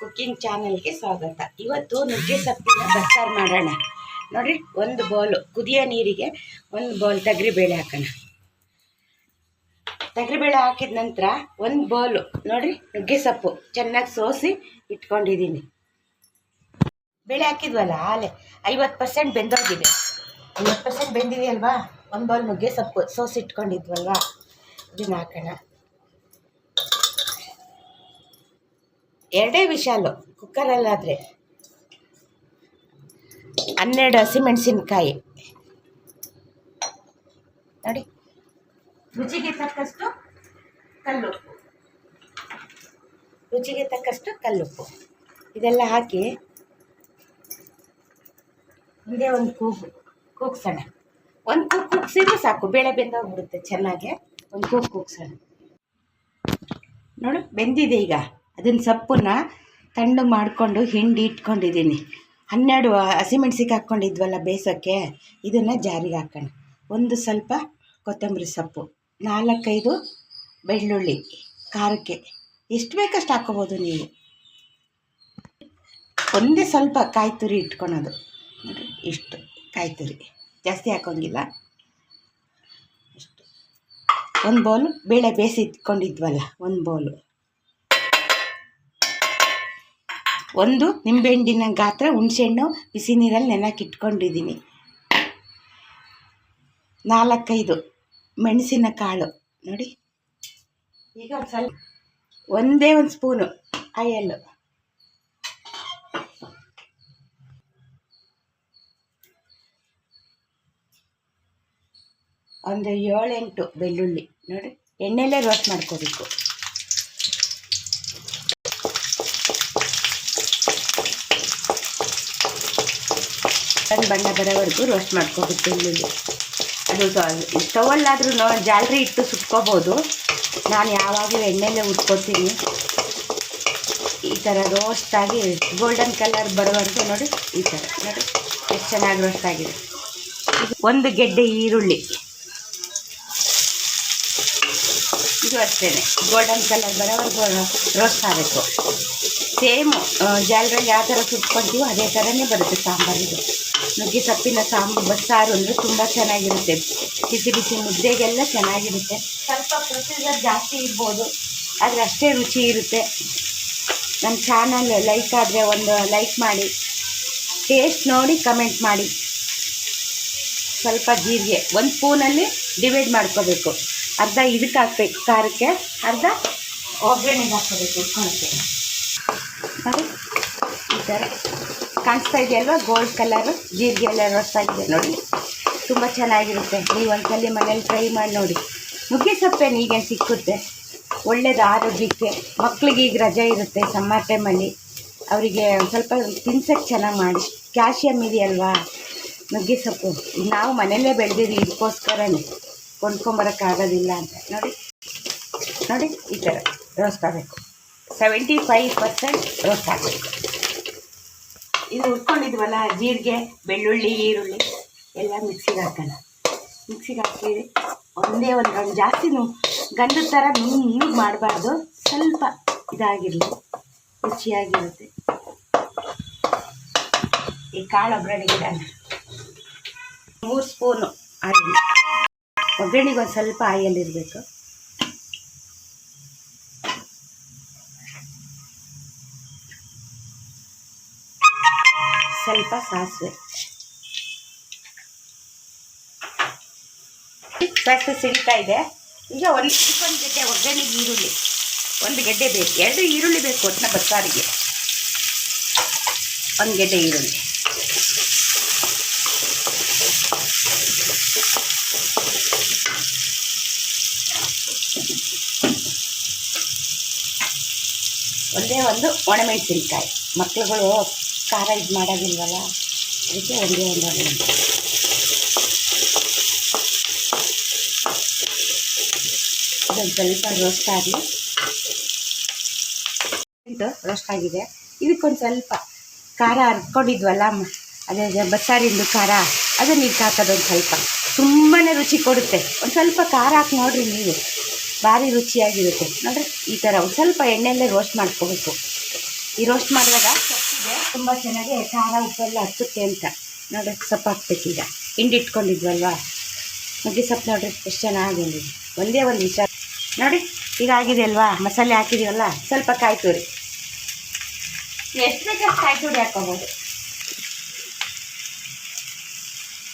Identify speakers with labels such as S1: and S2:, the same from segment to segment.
S1: Cooking ಚಾನಲ್ಗೆ ಸ್ವಾಗತ. ಇವತ್ತು ನುಗ್ಗೆ ಸೊಪ್ಪಿನ ಬಸ್ಸಾರು ಮಾಡೋಣ. ನೋಡಿ, ಒಂದು ಬೌಲು ಕುದಿಯ ನೀರಿಗೆ ಒಂದು ಬೌಲ್ ತಗರಿಬೇಳೆ ಹಾಕೋಣ. ತಗ್ರಿಬೇಳೆ ಹಾಕಿದ ನಂತರ ಒಂದು ಬೌಲು ನೋಡಿ ನುಗ್ಗೆ ಸೊಪ್ಪು ಚೆನ್ನಾಗಿ ಸೋಸಿ ಇಟ್ಕೊಂಡಿದ್ದೀನಿ. ಬೇಳೆ ಹಾಕಿದ್ವಲ್ಲ, ಆಲೆ. ಐವತ್ತು ಪರ್ಸೆಂಟ್ ಬೆಂದೋಗಿದೆ. ಐವತ್ತು ಪರ್ಸೆಂಟ್ ಬೆಂದಿದೆಯಲ್ವಾ? ಒಂದು ಬೌಲ್ ನುಗ್ಗೆ ಸೊಪ್ಪು ಸೋಸಿ ಇಟ್ಕೊಂಡಿದ್ವಲ್ವಾ? ಇದನ್ನು ಹಾಕೋಣ. ಎರಡೇ ವಿಶಾಲು ಕುಕ್ಕರಲ್ಲಾದರೆ. ಹನ್ನೆರಡು ಹಸಿಮೆಣಸಿನ್ಕಾಯಿ. ನೋಡಿ. ರುಚಿಗೆ ತಕ್ಕಷ್ಟು ಕಲ್ಲುಪ್ಪು. ರುಚಿಗೆ ತಕ್ಕಷ್ಟು ಕಲ್ಲುಪ್ಪು. ಇದೆಲ್ಲ ಹಾಕಿ ಒಂದೇ ಒಂದು ಕೂಗು, ಕೂಗ್ಸೋಣ. ಒಂದು ಕೂಗು ಕೂಗ್ಸಿದ್ರೆ ಸಾಕು, ಬೇಳೆ ಬೆಂದೋಗ್ಬಿಡುತ್ತೆ ಚೆನ್ನಾಗೆ. ಒಂದು ಕೂಗು ಕೂಗ್ಸೋಣ. ನೋಡು, ಬೆಂದಿದೆ ಈಗ. ಅದನ್ನ ಸೊಪ್ಪನ್ನ ತಣ್ಣಗೆ ಮಾಡಿಕೊಂಡು ಹಿಂಡಿ ಇಟ್ಕೊಂಡಿದ್ದೀನಿ. ಹನ್ನೆರಡು ಹಸಿಮೆಣ್ಸಿಗೆ ಹಾಕ್ಕೊಂಡಿದ್ವಲ್ಲ ಬೇಯಿಸೋಕ್ಕೆ ಇದನ್ನು ಜಾರಿಗೆ ಹಾಕೋಣ. ಒಂದು ಸ್ವಲ್ಪ ಕೊತ್ತಂಬರಿ ಸೊಪ್ಪು, ನಾಲ್ಕೈದು ಬೆಳ್ಳುಳ್ಳಿ, ಖಾರಕ್ಕೆ. ಎಷ್ಟು ಬೇಕಷ್ಟು ಹಾಕೋಬೋದು ನೀವು? ಒಂದೇ ಸ್ವಲ್ಪ ಕಾಯಿ ತುರಿ ಇಟ್ಕೊಳೋದು. ನೋಡಿ ಇಷ್ಟು ಕಾಯಿ ತುರಿ. ಜಾಸ್ತಿ ಹಾಕೋಂಗಿಲ್ಲ. ಇಷ್ಟು ಒಂದು ಬೌಲು ಬೇಳೆ ಬೇಯಿಸಿ ಇಟ್ಕೊಂಡಿದ್ವಲ್ಲ ಒಂದು ಬೌಲು ಒಂದು ನಿಂಬೆಹಣ್ಣಿನ ಗಾತ್ರ, ಹುಣಸೆಹಣ್ಣು ಬಿಸಿ ನೀರಲ್ಲಿ ನೆನಕ್ಕೆ ಇಟ್ಕೊಂಡಿದ್ದೀನಿ ನಾಲ್ಕೈದು ಮೆಣಸಿನ ಕಾಳು ನೋಡಿ. ಈಗ ಒಂದು ಸ್ವಲ್ಪ ಒಂದೇ ಒಂದು ಸ್ಪೂನು ಆಯಲ್ಲು ಒಂದು ಏಳೆಂಟು ಬೆಳ್ಳುಳ್ಳಿ. ನೋಡಿ. ಎಣ್ಣೆಲೇ ರೋಸ್ಟ್ ಮಾಡ್ಕೋಬೇಕು. ಸಣ್ಣ ಬಣ್ಣ ಬರೋವರೆಗೂ ರೋಸ್ಟ್ ಮಾಡ್ಕೋಬೇಕು ಬೆಳ್ಳುಳ್ಳಿ ಅದು ಸ್ಟವಲ್ಲಾದ್ರೂ ಜಾಲರಿ ಇಟ್ಟು ಸುಟ್ಕೋಬೋದು. ನಾನು ಯಾವಾಗಲೂ ಎಣ್ಣೆಲೇ ಉಟ್ಕೋತೀನಿ. ಈ ಥರ ರೋಸ್ಟಾಗಿ ಗೋಲ್ಡನ್ ಕಲರ್ ಬರೋವರೆಗೂ ನೋಡಿ ಈ ಥರ ನೋಡಿ, ಎಷ್ಟು ಚೆನ್ನಾಗಿ ರೋಸ್ಟ್ ಆಗಿದೆ. ಒಂದು ಗೆಡ್ಡೆ ಈರುಳ್ಳಿ. ಇದು ಅಷ್ಟೇ ಗೋಲ್ಡನ್ ಕಲರ್ ಬರೋವರೆಗೂ ರೋಸ್ಟ್ ಆಗಬೇಕು. ಸೇಮ್ ಜಾಲರಲ್ಲಿ ಯಾವ ಥರ ಸುಟ್ಕೊಳ್ತೀವೋ ಅದೇ ಥರನೇ ಬರುತ್ತೆ ಸಾಂಬಾರಿದು. ನುಗ್ಗೆ ಸೊಪ್ಪಿನ ಸಾಂಬಾರು, ಬಸ್ಸಾರು ಅಂದರೆ ತುಂಬ ಚೆನ್ನಾಗಿರುತ್ತೆ. ಬಿಸಿ ಬಿಸಿ ಮುದ್ದೆಗೆಲ್ಲ ಚೆನ್ನಾಗಿರುತ್ತೆ. ಸ್ವಲ್ಪ ಪ್ರೊಸೀಜರ್ ಜಾಸ್ತಿ ಇರ್ಬೋದು, ಆದರೆ ಅಷ್ಟೇ ರುಚಿ ಇರುತ್ತೆ. ನಮ್ಮ ಚಾನಲ್ ಲೈಕ್ ಆದರೆ ಒಂದು ಲೈಕ್ ಮಾಡಿ, ಟೇಸ್ಟ್ ನೋಡಿ ಕಮೆಂಟ್ ಮಾಡಿ. ಸ್ವಲ್ಪ ಜೀರಿಗೆ, ಒಂದು ಸ್ಪೂನಲ್ಲಿ ಡಿವೈಡ್ ಮಾಡ್ಕೋಬೇಕು. ಅರ್ಧ ಇದಕ್ಕೆ ಹಾಕ್ಬೇಕು, ಖಾರಕ್ಕೆ ಅರ್ಧ ಒಗ್ಗರಣೆಗೆ ಹಾಕ್ಕೋಬೇಕು ಉಟ್ಕೊಳಕ್ಕೆ ಈ ಥರ. ಕಾಣಿಸ್ತಾ ಇದೆಯಲ್ವಾ? ಗೋಲ್ಡ್ ಕಲರು ಜೀರಿಗೆ ಎಲ್ಲ ರೋಸ್ಟ್ ಇದೆ ನೋಡಿ. ತುಂಬ ಚೆನ್ನಾಗಿರುತ್ತೆ. ನೀವು ಒಂದ್ಸಲಿ ಮನೇಲಿ ಟ್ರೈ ಮಾಡಿ ನೋಡಿ. ನುಗ್ಗೆ ಸೊಪ್ಪೇನು ಈಗ ಸಿಕ್ಕುತ್ತೆ. ಒಳ್ಳೇದು ಆರೋಗ್ಯಕ್ಕೆ. ಮಕ್ಳಿಗೆ ಈಗ ರಜೆ ಇರುತ್ತೆ ಸಮ್ಮರ್ ಟೈಮಲ್ಲಿ ಅವರಿಗೆ ಸ್ವಲ್ಪ ತಿನ್ಸಕ್ಕೆ ಚೆನ್ನಾಗಿ ಮಾಡಿ. ಕ್ಯಾಲ್ಶಿಯಮ್ ಇದೆಯಲ್ವಾ? ನುಗ್ಗೆ ಸೊಪ್ಪು ನಾವು ಮನೆಯಲ್ಲೇ ಬೆಳೆದಿದ್ದೀವಿ, ಇದಕ್ಕೋಸ್ಕರನೇ. ಕೊಂಡ್ಕೊಂಬರೋಕ್ಕಾಗೋದಿಲ್ಲ ಅಂತ. ನೋಡಿ. ನೋಡಿ, ಈ ಥರ ರೋಸ್ಟ್ ಆಗಬೇಕು. ಸೆವೆಂಟಿ ಫೈವ್ ಪರ್ಸೆಂಟ್ ರೋಸ್ಟ್ ಆಗಬೇಕು. ಇದು ಉಟ್ಕೊಂಡಿದ್ವಲ್ಲ, ಜೀರಿಗೆ, ಬೆಳ್ಳುಳ್ಳಿ, ಈರುಳ್ಳಿ, ಎಲ್ಲ ಮಿಕ್ಸಿಗೆ ಹಾಕೋಣ. ಮಿಕ್ಸಿಗೆ ಹಾಕಿ ಒಂದೇ ಒಂದು ಗಂಡು ಜಾಸ್ತಿನೂ ಗಂಧದ ಥರ ಮೀನು ಮಾಡಬಾರ್ದು, ಸ್ವಲ್ಪ ಇದಾಗಿರಲಿ, ರುಚಿಯಾಗಿರುತ್ತೆ. ಈ ಕಾಳು ಒಗ್ಗರಣೆಗೆ ಇಡೋಣ ಮೂರು ಸ್ಪೂನು ಆಯಿಲ್. ಒಗ್ಗರಣೆಗೆ ಒಂದು ಸ್ವಲ್ಪ ಆಯಿಲ್ ಇರಬೇಕು ಸ್ವಲ್ಪ ಸಾಸಿವೆ. ಸಾಸಿವೆ ಸಿಡಿತಾ ಇದೆ. ಈಗ ಒಂದು ಒಂದು ಗೆಡ್ಡೆ ಒಗ್ಗರಣೆಗೆ ಈರುಳ್ಳಿ. ಒಂದು ಗೆಡ್ಡೆ ಬೇಕು. ಎರಡು ಈರುಳ್ಳಿ ಬೇಕು ಒಟ್ಟಿನ ಬಸ್ಸಾರಿಗೆ. ಒಂದು ಗೆಡ್ಡೆ ಈರುಳ್ಳಿ. ಒಂದೇ ಒಂದು ಒಣಮೆಣಸಿನಕಾಯಿ. ಮಕ್ಳುಗಳು ಖಾರ ಇದು ಮಾಡೋದಿಲ್ವಲ್ಲ? ಅದಕ್ಕೆ ಒಂದೇ ಒಂದು ಅದೊಂದು ಸ್ವಲ್ಪ ರೋಸ್ಟ್ ಆಗಲಿ ರೋಸ್ಟ್ ಆಗಿದೆ. ಇದಕ್ಕೊಂದು ಸ್ವಲ್ಪ ಖಾರ ಹರ್ಕೊಂಡಿದ್ವಲ್ಲ ಅದೇ ಬಸ್ಸಾರಿಂದು ಖಾರ, ಅದು ಇದಕ್ಕೆ ಹಾಕೋದೊಂದು ಸ್ವಲ್ಪ. ತುಂಬಾ ರುಚಿ ಕೊಡುತ್ತೆ. ಒಂದು ಸ್ವಲ್ಪ ಖಾರ ಹಾಕಿ ನೋಡಿರಿ ನೀವು. ಭಾರಿ ರುಚಿಯಾಗಿರುತ್ತೆ. ನೋಡ್ರಿ, ಈ ಥರ ಒಂದು ಸ್ವಲ್ಪ ಎಣ್ಣೆಯಲ್ಲೇ ರೋಸ್ಟ್ ಮಾಡ್ಕೋಬೇಕು. ಈ ರೋಸ್ಟ್ ಮಾಡಿದಾಗ ಸೊಪ್ಪಿಗೆ ತುಂಬ ಚೆನ್ನಾಗಿ ಖಾರ ಉಪ್ಪೆಲ್ಲ ಹಚ್ಚುತ್ತೆ ಅಂತ. ನೋಡಿ ಸೊಪ್ಪು ಹಾಕ್ಬೇಕೀಗ ಹಿಂಡಿ ಇಟ್ಕೊಂಡಿದ್ವಲ್ವಾ ನುಗ್ಗೆ ಸೊಪ್ಪು ನೋಡ್ರಿ, ಎಷ್ಟು ಚೆನ್ನಾಗಿ ಬಂದಿದೆ ಒಂದೇ ಒಂದು ವಿಷ ನೋಡಿ ಈಗ ಆಗಿದೆ ಅಲ್ವಾ? ಮಸಾಲೆ ಹಾಕಿದೀವಲ್ಲ? ಸ್ವಲ್ಪ ಕಾಯಿ ತುರಿ. ಎಷ್ಟು ಬೇಕಾದ್ರೆ ಕಾಯಿ ತುರಿ ಹಾಕೋಬೋದು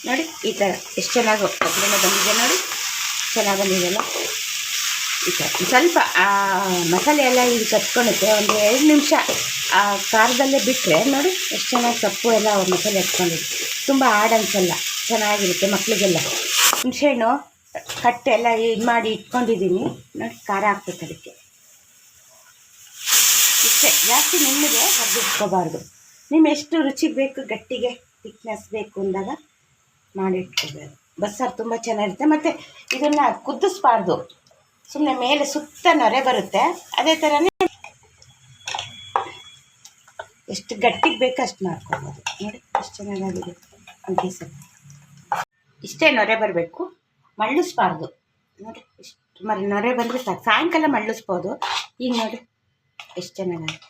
S1: ನೋಡಿ ಈ ಥರ ಎಷ್ಟು ಚೆನ್ನಾಗಿ ಒಗ್ಗರಣೆ ಬಂದಿದೆ ನೋಡಿ ಚೆನ್ನಾಗಿ ಬಂದಿದೆಯಲ್ಲ? ಸ್ವಲ್ಪ ಮಸಾಲೆ ಎಲ್ಲ ಇದು ಕಟ್ಕೊಳುತ್ತೆ ಒಂದು ಎರಡು ನಿಮಿಷ, ಆ, ಖಾರದಲ್ಲೇ ಬಿಟ್ಟರೆ ನೋಡಿ ಎಷ್ಟು ಚೆನ್ನಾಗಿ ಸೊಪ್ಪು ಎಲ್ಲ ಮಸಾಲೆ ಹಚ್ಕೊಂಡಿದೆ ತುಂಬ ಹಾಡು ಅನ್ಸಲ್ಲ, ಚೆನ್ನಾಗಿರುತ್ತೆ ಮಕ್ಕಳಿಗೆಲ್ಲ ಹುಣಸೆಹಣ್ಣು ಕಟ್ಟೆ ಎಲ್ಲ ಇದು ಮಾಡಿ ಇಟ್ಕೊಂಡಿದ್ದೀನಿ. ನೋಡಿ ಖಾರ ಹಾಕ್ಬೇಕು ಅದಕ್ಕೆ. ಇಷ್ಟೇ, ಜಾಸ್ತಿ ನಿಮಗೆ ಹರಿದಿಟ್ಕೋಬಾರ್ದು ನಿಮ್ಮ ಎಷ್ಟು ರುಚಿ ಬೇಕು, ಗಟ್ಟಿಗೆ ಥಿಕ್ನೆಸ್ ಬೇಕು ಅಂದಾಗ ಮಾಡಿ ಬಸ್ಸಾರು ತುಂಬ ಚೆನ್ನಾಗಿರುತ್ತೆ. ಮತ್ತು ಇದನ್ನು ಕುದಿಸ್ಬಾರ್ದು. ಸುಮ್ಮನೆ ಮೇಲೆ ಸುತ್ತ ನೊರೆ ಬರುತ್ತೆ. ಅದೇ ಥರನೇ ಎಷ್ಟು ಗಟ್ಟಿಗೆ ಬೇಕು ಅಷ್ಟು ಮಾಡ್ಕೊಬೋದು. ನೋಡಿ ಎಷ್ಟು ಚೆನ್ನಾಗಾಗಿದೆ ನುಗ್ಗೆ ಸೊಪ್ಪು ಇಷ್ಟೇ ನೊರೆ ಬರಬೇಕು. ಮಳ್ಳಿಸ್ಬಾರ್ದು. ನೋಡಿ ಇಷ್ಟು ಮರಿ ನೊರೆ ಬಂದರೆ ಸಾಕು. ಸಾಯಂಕಾಲ ಮಳ್ಳಿಸ್ಬೋದು. ಈಗ ನೋಡಿ, ಎಷ್ಟು ಚೆನ್ನಾಗಿದೆ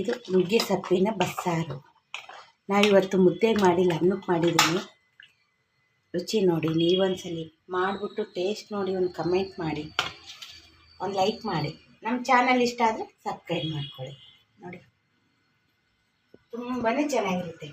S1: ಇದು ನುಗ್ಗೆ ಸೊಪ್ಪಿನ ಬಸ್ಸಾರು. ನಾವಿವತ್ತು ಮುದ್ದೆ ಮಾಡಿ ಅನ್ನಕ್ಕೆ ಮಾಡಿದ್ದೀನಿ ರುಚಿ ನೋಡಿ, ನೀವೊಂದ್ಸಲಿ ಮಾಡಿಬಿಟ್ಟು ಟೇಸ್ಟ್ ನೋಡಿ, ಒಂದು ಕಮೆಂಟ್ ಮಾಡಿ. ಒಂದು ಲೈಕ್ ಮಾಡಿ. ನಮ್ಮ ಚಾನಲ್ ಇಷ್ಟ ಆದರೆ ಸಬ್ಸ್ಕ್ರೈಬ್ ಮಾಡ್ಕೊಳ್ಳಿ. ನೋಡಿ. ತುಂಬಾ ಚೆನ್ನಾಗಿರುತ್ತೆ.